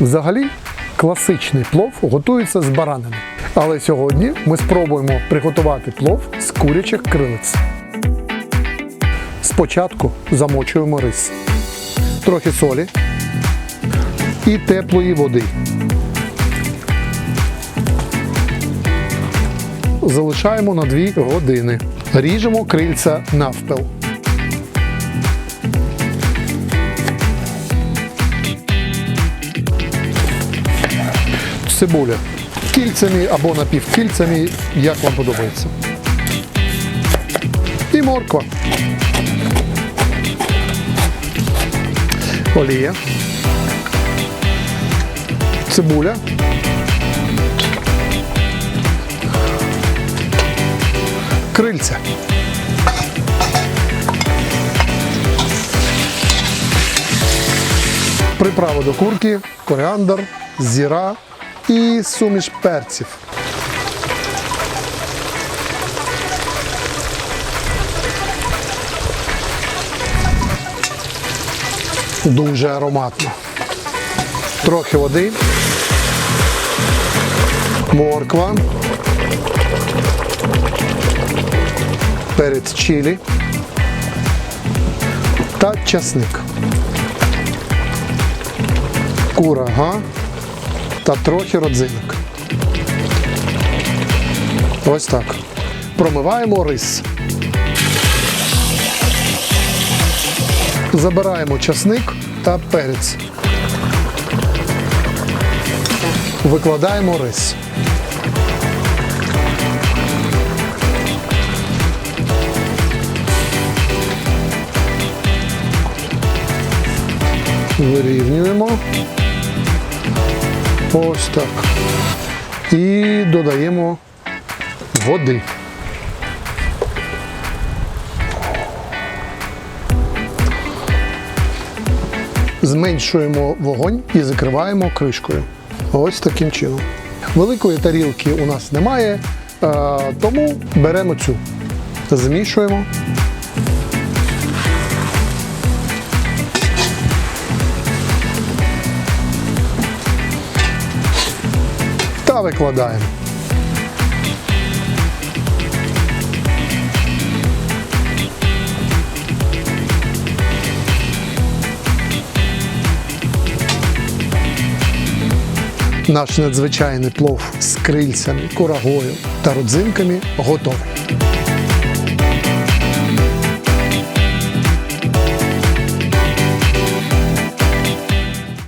Взагалі, класичний плов готується з баранини. Але сьогодні ми спробуємо приготувати плов з курячих крилиць. Спочатку замочуємо рис, трохи солі і теплої води. Залишаємо на 2 години. Ріжемо крильця навпіл. Цибуля. Кільцями або напівкільцями, як вам подобається. І морква. Олія. Цибуля. Крильця. Приправа до курки, коріандр, зіра і суміш перців. Дуже ароматно. Трохи води. Морква. Перець чилі та часник. Курага та трохи родзинок. Ось так. Промиваємо рис. Забираємо часник та перець. Викладаємо рис. Вирівнюємо. Ось так. І додаємо води. Зменшуємо вогонь і закриваємо кришкою. Ось таким чином. Великої тарілки у нас немає, е, тому беремо цю. Змішуємо. Та викладаємо. Наш надзвичайний плов з крильцями, курагою та родзинками готовий.